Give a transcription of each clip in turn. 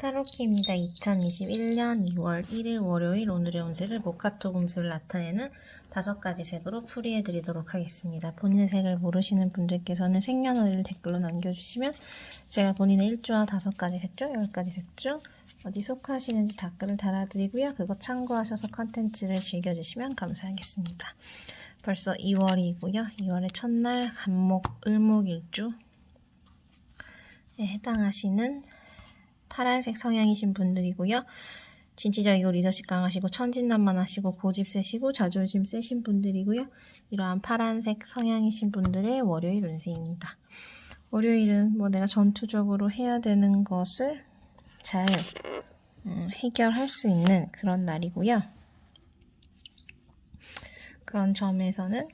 타로키입니다. 2021년 2월 1일 월요일 오늘의 운세를 모카토 금수를 나타내는 다섯 가지 색으로 풀이해 드리도록 하겠습니다. 본인의 색을 모르시는 분들께서는 생년월일 댓글로 남겨주시면 제가 본인의 일주와 다섯 가지 색 중, 열 가지 색 중 어디 속하시는지 댓글을 달아드리고요. 그거 참고하셔서 컨텐츠를 즐겨주시면 감사하겠습니다. 벌써 2월이고요. 2월의 첫날 간목, 을목 일주에 해당하시는 파란색 성향이신 분들이고요. 진취적이고 리더십 강하시고 천진난만하시고 고집 세시고 자존심 세신 분들이고요. 이러한 파란색 성향이신 분들의 월요일 운세입니다. 월요일은 뭐 내가 전투적으로 해야 되는 것을 잘 음, 해결할 수 있는 그런 날이고요. 그런 점에서는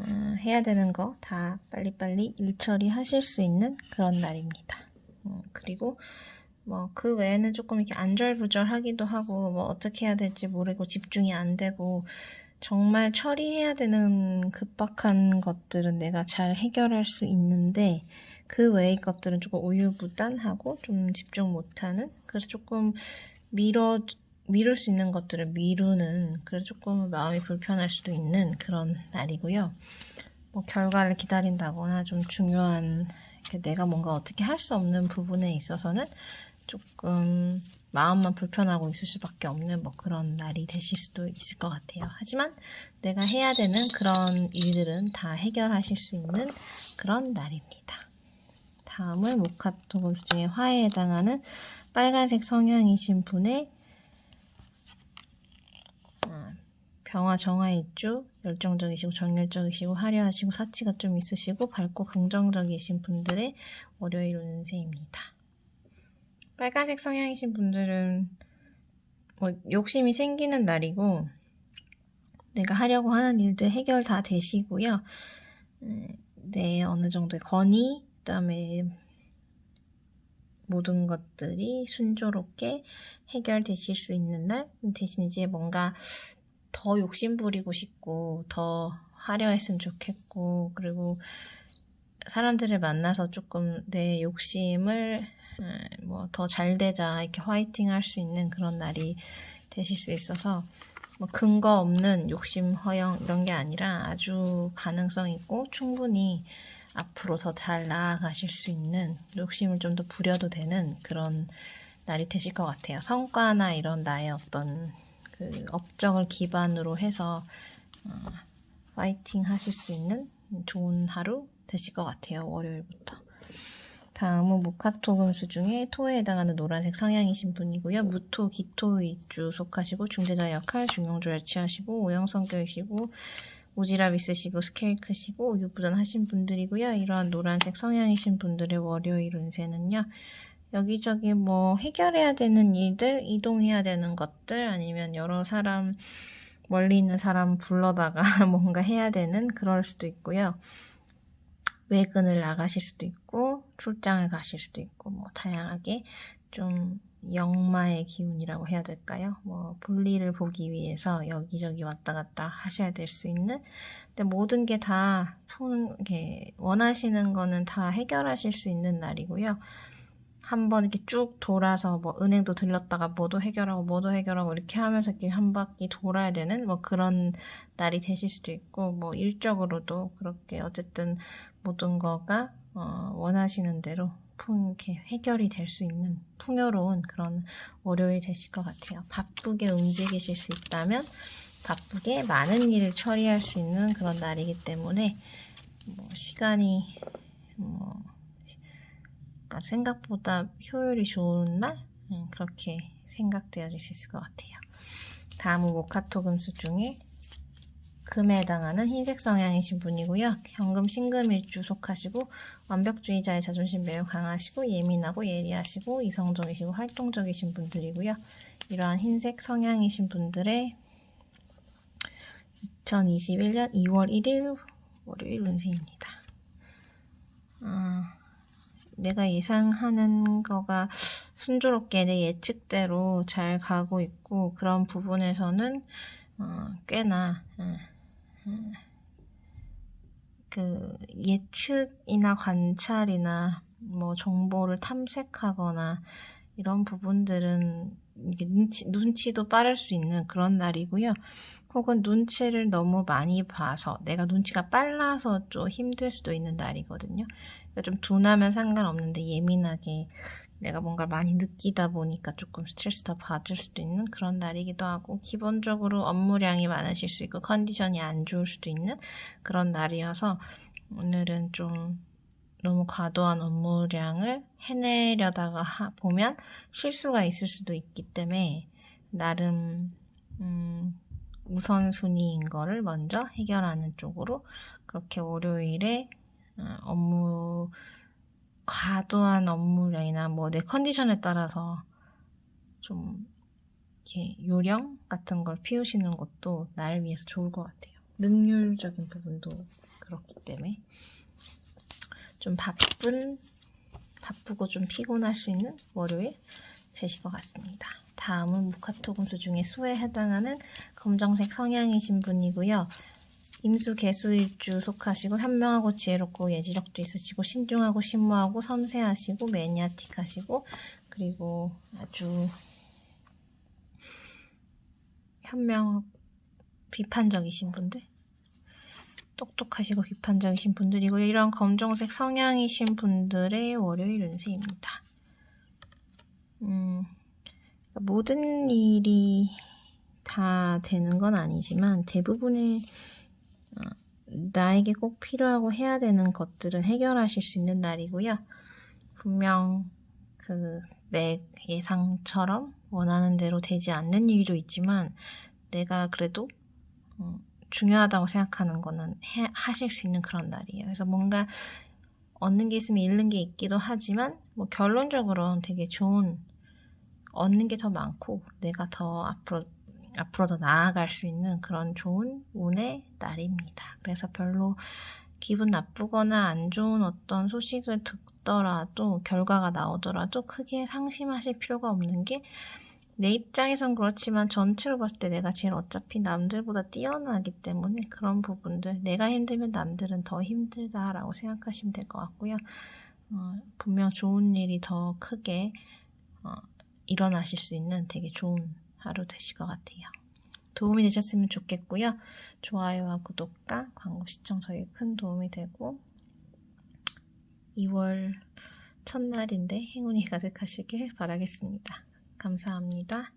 음, 해야 되는 거 다 빨리빨리 일 처리 하실 수 있는 그런 날입니다. 음, 그리고 뭐 그 외에는 조금 이렇게 안절부절하기도 하고 뭐 어떻게 해야 될지 모르고 집중이 안 되고 정말 처리해야 되는 급박한 것들은 내가 잘 해결할 수 있는데 그 외의 것들은 조금 우유부단하고 좀 집중 못하는 그래서 조금 미뤄 미룰 수 있는 것들을 미루는 그래서 조금 마음이 불편할 수도 있는 그런 날이고요. 뭐 결과를 기다린다거나 좀 중요한 내가 뭔가 어떻게 할 수 없는 부분에 있어서는 조금 마음만 불편하고 있을 수밖에 없는 뭐 그런 날이 되실 수도 있을 것 같아요. 하지만 내가 해야 되는 그런 일들은 다 해결하실 수 있는 그런 날입니다. 다음은 모카토 중에 화에 해당하는 빨간색 성향이신 분의 병화 정화일주 열정적이시고 정열적이시고 화려하시고 사치가 좀 있으시고 밝고 긍정적이신 분들의 월요일 운세입니다. 빨간색 성향이신 분들은 뭐 욕심이 생기는 날이고 내가 하려고 하는 일들 해결 다 되시고요. 네, 어느 정도의 건의, 그 다음에 모든 것들이 순조롭게 해결되실 수 있는 날 대신 이제 뭔가 더 욕심 부리고 싶고 더 화려했으면 좋겠고 그리고 사람들을 만나서 조금 내 욕심을 뭐 더 잘 되자 이렇게 화이팅 할 수 있는 그런 날이 되실 수 있어서 뭐 근거 없는 욕심 허영 이런 게 아니라 아주 가능성 있고 충분히 앞으로 더 잘 나아가실 수 있는 욕심을 좀 더 부려도 되는 그런 날이 되실 것 같아요. 성과나 이런 나의 어떤 그 업적을 기반으로 해서 어, 파이팅 하실 수 있는 좋은 하루 되실 것 같아요. 월요일부터. 다음은 모카토 금수 중에 토에 해당하는 노란색 성향이신 분이고요. 무토, 기토 일주 속하시고 중재자 역할, 중용조열 취하시고 오형 성격이시고 오지랖 있으시고 스케일 크시고 우유부단 하신 분들이고요. 이러한 노란색 성향이신 분들의 월요일 운세는요. 여기저기 뭐 해결해야 되는 일들, 이동해야 되는 것들, 아니면 여러 사람, 멀리 있는 사람 불러다가 뭔가 해야 되는 그럴 수도 있고요. 외근을 나가실 수도 있고, 출장을 가실 수도 있고, 뭐 다양하게 좀 영마의 기운이라고 해야 될까요? 뭐 볼일을 보기 위해서 여기저기 왔다 갔다 하셔야 될 수 있는 근데 모든 게 다 원하시는 거는 다 해결하실 수 있는 날이고요. 한번 이렇게 쭉 돌아서 뭐 은행도 들렸다가 뭐도 해결하고 뭐도 해결하고 이렇게 하면서 이렇게 한 바퀴 돌아야 되는 뭐 그런 날이 되실 수도 있고 뭐 일적으로도 그렇게 어쨌든 모든 거가 어 원하시는 대로 풍 이렇게 해결이 될 수 있는 풍요로운 그런 월요일 되실 것 같아요. 바쁘게 움직이실 수 있다면 바쁘게 많은 일을 처리할 수 있는 그런 날이기 때문에 뭐 시간이 뭐 그러니까 생각보다 효율이 좋은 날 음, 그렇게 생각되어질 수 있을 것 같아요. 다음은 모카토 금수 중에 금에 해당하는 흰색 성향이신 분이고요. 현금 신금일주 속하시고 완벽주의자의 자존심 매우 강하시고 예민하고 예리하시고 이성적이시고 활동적이신 분들이고요. 이러한 흰색 성향이신 분들의 2021년 2월 1일 월요일 운세입니다. 아, 내가 예상하는 거가 순조롭게 내 예측대로 잘 가고 있고 그런 부분에서는 어, 꽤나 어, 어, 그 예측이나 관찰이나 뭐 정보를 탐색하거나 이런 부분들은 눈치, 눈치도 빠를 수 있는 그런 날이고요. 혹은 눈치를 너무 많이 봐서 내가 눈치가 빨라서 좀 힘들 수도 있는 날이거든요. 그러니까 좀 둔하면 상관없는데 예민하게 내가 뭔가 많이 느끼다 보니까 조금 스트레스 더 받을 수도 있는 그런 날이기도 하고 기본적으로 업무량이 많으실 수 있고 컨디션이 안 좋을 수도 있는 그런 날이어서 오늘은 좀 너무 과도한 업무량을 해내려다가 하- 보면 실수가 있을 수도 있기 때문에 나름 음, 우선순위인 거를 먼저 해결하는 쪽으로 그렇게 월요일에 어, 업무 과도한 업무량이나 뭐 내 컨디션에 따라서 좀 이렇게 요령 같은 걸 피우시는 것도 나를 위해서 좋을 것 같아요. 능률적인 부분도 그렇기 때문에 좀 바쁜 바쁘고 좀 피곤할 수 있는 월요일 되실 것 같습니다. 다음은 무카토 금수 중에 수에 해당하는 검정색 성향이신 분이고요. 임수 개수일주 속하시고 현명하고 지혜롭고 예지력도 있으시고 신중하고 신무하고 섬세하시고 매니아틱하시고 그리고 아주 현명 비판적이신 분들 똑똑하시고 비판적이신 분들이고요. 이런 검정색 성향이신 분들의 월요일 운세입니다. 음, 모든 일이 다 되는 건 아니지만 대부분의 어, 나에게 꼭 필요하고 해야 되는 것들은 해결하실 수 있는 날이고요. 분명 그 내 예상처럼 원하는 대로 되지 않는 일도 있지만 내가 그래도 음, 중요하다고 생각하는 거는 해, 하실 수 있는 그런 날이에요. 그래서 뭔가 얻는 게 있으면 잃는 게 있기도 하지만 뭐 결론적으로는 되게 좋은 얻는 게 더 많고 내가 더 앞으로 앞으로 더 나아갈 수 있는 그런 좋은 운의 날입니다. 그래서 별로 기분 나쁘거나 안 좋은 어떤 소식을 듣더라도 결과가 나오더라도 크게 상심하실 필요가 없는 게 내 입장에선 그렇지만 전체로 봤을 때 내가 제일 어차피 남들보다 뛰어나기 때문에 그런 부분들 내가 힘들면 남들은 더 힘들다라고 생각하시면 될 것 같고요. 어, 분명 좋은 일이 더 크게 어, 일어나실 수 있는 되게 좋은 하루 되실 것 같아요. 도움이 되셨으면 좋겠고요. 좋아요와 구독과 광고 시청 저에게 큰 도움이 되고 2월 첫날인데 행운이 가득하시길 바라겠습니다. 감사합니다.